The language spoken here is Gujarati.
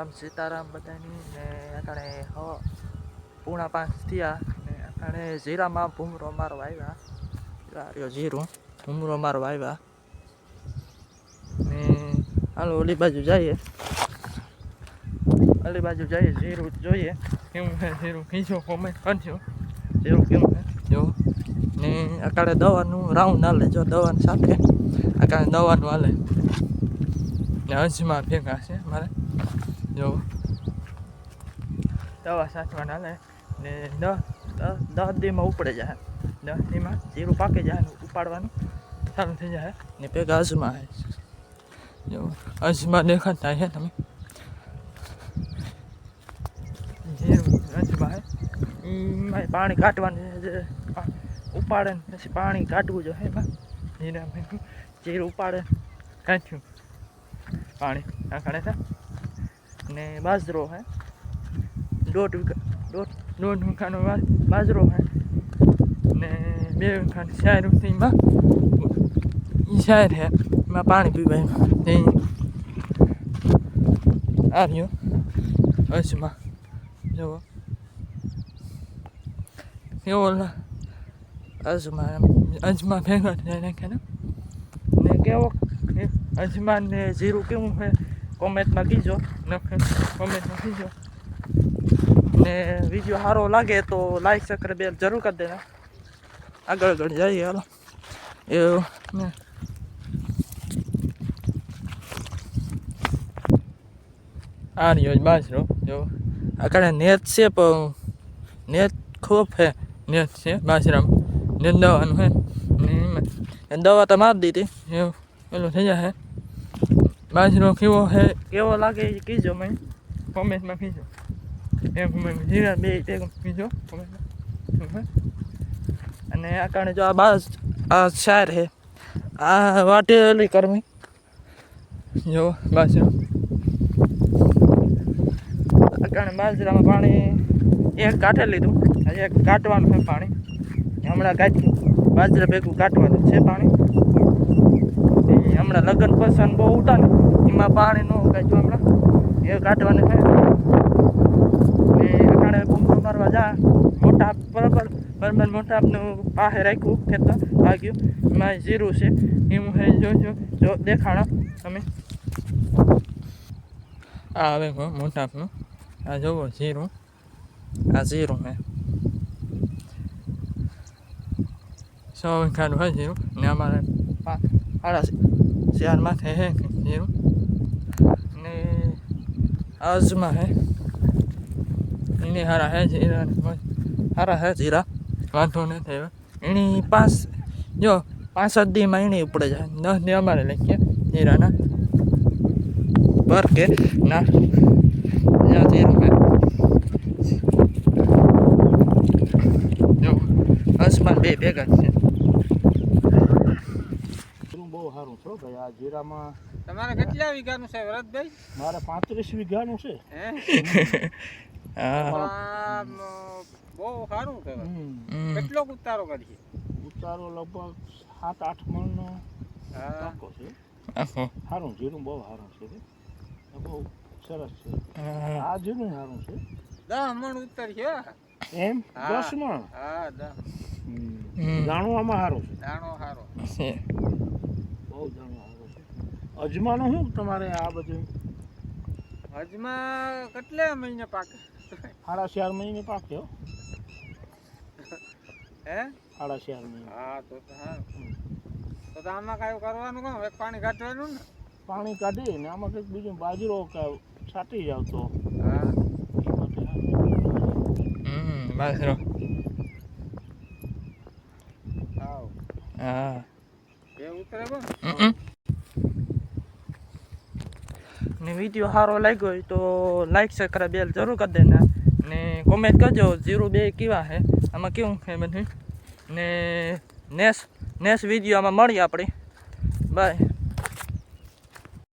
રામ સીતારામ બધાની ને અટાણે હ, પૂણા પાંચ થયા ને અટાણે જીરામાં ભૂમરો મારો આવ્યા. રહ્યો જીરું ભૂમરો મારો આવ્યા. ને હાલો, ઓલી બાજુ જઈએ. ઓલી બાજુ જઈએ જીરું જોઈએ. કેવું છે જીરું ખીચો કોમેન્ટ કરજો. જીરું કેવું છે? જો. ને અકાળે દવાનું રાઉન્ડ હાલે, જો દવાની સાથે. અકાળે દવાનું હાલે. ને અંશમાં ભેગા છે મારે. જો. દવા સાચવાના હાલે ને દસ દસ દીમાં ઉપડે જાય. દસ દીમાં જીરું પાકી જાય ને ઉપાડવાનું ચાલુ થઈ જાય. ને ભેગા અજમા જો, અજમા દેખાતા છે તમે. જીરું અજમા એમાં પાણી કાઢવાનું ઉપાડે ને પછી પાણી કાઢવું જોઈએ એમાં. જીરામાં જીરું ઉપાડે કાઢ્યું પાણી નાખણે છે. ને બાજરો હે. દોઢ દોઢ દોઢ વીઘાનો બાજરો હે. ને બે વીઘાની ચાર વીઘીમાં એ શાયર હે, એમાં પાણી પીવાય. તે આ રહ્યો અજમા. જુઓ. કેવો લા, અજમા ભેગા થઈ નાખ્યા ને? કેવો? એ અજમાન ને જીરું કેવું છે કોમેન્ટમાં કીજો. કોમેન્ટમાં કીજો. ને વીડિયો સારો લાગે તો લાઈક સબસ્ક્રાઈબ જરૂર કરી દેના આગળ આગળ જઈએ, હાલો. એવું. આ રહ્યો જ બાજરો. જો. આગળ નેત છે, પણ નેત ખૂબ છે. નેત છે, બાજરામાં. નેટ દવાનું છે. દવા તો મારી દીધી. એવું. પેલું થઈ જશે. બાજરો કેવો છે કેવો લાગે એ કીજો મેં કોમેન્ટમાં કીજો એમ મેં જીરા બે તે કીજો કોમેન્ટમાં અને આ કારણે જો આ બાજ આ શાર છે આ વાટેલી કરમી જો બાજરો આ કારણે બાજરામાં પાણી એક કાઢે લીધું એક કાઢવાનું છે પાણી હમણાં કાઢ્યું બાજરા ભેગું કાઢવાનું છે પાણી હમણાં લગ્ન પસંદ બહુ ઉઠા ને, એમાં પાણી ન કાઢ્યું હમણાં. એ કાઢવાની થાય. અટાણે બૂમરો મારવા જા. મોટા બરાબર? બરાબર, મોટા આપનું પાસે રાખ્યું, ખેતર, ભાગ્યું. એમાં જીરું છે. એમ હે જોજો જો દેખાડો તમે. આ કહો મોટા આપનું. આ જોવો, જીરું. આ જીરું હે. સો કાઢવા જીરું. ને અમારે પા- ચાર માથે હે જીરું અને આજમાં હે, એની હારા હે જીરા હારા હે જીરા, વાંધો નહીં થયો એની પાંચ જો, પાંચ સાત દીમાં એની ઉપડે જાય. દસ દી અમારે લખીએ, જીરાના. પર કે, ના. જ્યાં જીરું હે. જો આસમાન બે ભેગા છે જીરું બહુ સારું છો ભાઈ. આ જીરામાં તમારે કેટલા વીઘાનું છે વરદભાઈ? મારે પાંત્રીસ વીઘાનું છે. હે? બહુ સારું કહેવાય. કેટલો ઉતારો કરીએ? ઉતારો લગભગ સાત આઠ મણનો હા. પાકો છે. સારું જીરું બહુ સારું છે. બહુ સરસ છે. આ જીરું સારું છે. દસ મણ ઉતરશે એમ? હા. દસ મણ? હા દસ દાણો આમાં સારું છે. દાણો સારો છે. અજમાનું શું તમારે આ બધું? અજમા કેટલા મહિને પાકે? સાડા ચાર મહિને પાકે હો. હે? સાડા ચાર મહિને. હા તો હા. તો આમાં કાંઈ કરવાનું કહો એક પાણી કાઢવાનું ને? પાણી કાઢી ને આમાં કંઈક બીજું બાજરો કે છાંટી જાવ તો. હા. બાજરો. હા. ને વીડિયો સારો લાગ્યો હોય તો લાઈક સબસ્ક્રાઈબ બેલ જરૂર કરી દેના. ને કોમેન્ટ કરજો જીરો બે કેવા છે? આમાં કેવું છે બધું? ને નેક્સ્ટ નેક્સ્ટ વીડિયો આમાં મળીએ આપણે. બાય